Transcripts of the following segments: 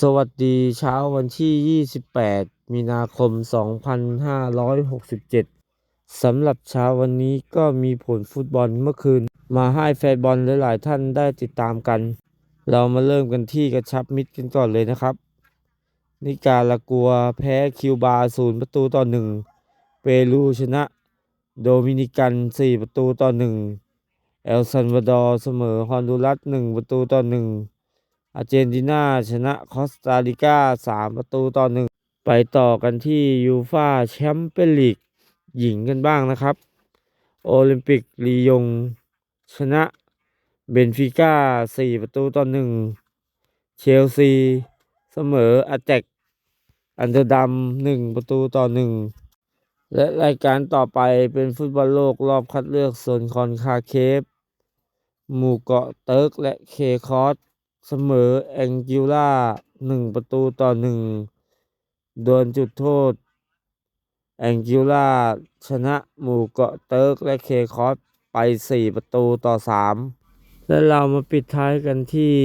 สวัสดีเช้าวันที่ 28 มีนาคม 2567 สำหรับเช้าวันนี้ก็มีผลฟุตบอลเมื่อคืน มาให้แฟนบอลหลายๆ ท่านได้ติดตามกัน เรามาเริ่มกันที่กระชับมิตรกันก่อนเลยนะครับ นิการากัวแพ้คิวบาศูนย์ประตูต่อหนึ่งเปรูชนะ โดมินิกัน 4 ประตูต่อหนึ่งเอลซัลวาดอร์เสมอฮอนดูรัส1ประตูต่อหนึ่ง อาร์เจนตินาชนะคอสตาริกา 3 ประตูต่อหนึ่งไปต่อกันที่ยูฟาแชมเปี้ยนลีกหญิงกันบ้างนะครับ โอลิมปิกลียงชนะเบนฟิก้า 4 ประตูต่อหนึ่งเชลซีเสมออาแจกอันเดอร์ดัม1ประตูต่อหนึ่งและรายการต่อไปเป็นฟุตบอลโลกรอบคัดเลือกโซนคอนคาเคฟหมู่เกาะเติร์กและเคคอส เสมอแองกิล่าหนึ่งประตูต่อหนึ่งโดวลจุดโทษ แองกิล่าชนะหมู่เกาะเติร์กและเคคอสไปสี่ประตูต่อสามและเรามาปิดท้ายกันที่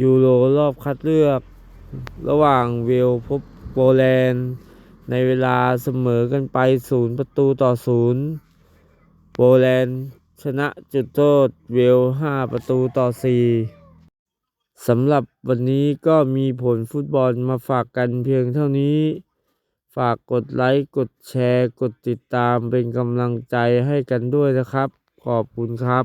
ยูโรรอบคัดเลือก ระหว่างเวลพบโปแลนด์ ในเวลาเสมอกันไปศูนย์ประตูต่อศูนย์โปแลนด์ชนะจุดโทษเวลห้าประตูต่อสี่ สำหรับวันนี้ก็มีผลฟุตบอลมาฝากกันเพียงเท่านี้ ฝากกดไลค์ กดแชร์ กดติดตามเป็นกำลังใจให้กันด้วยนะครับ ขอบคุณครับ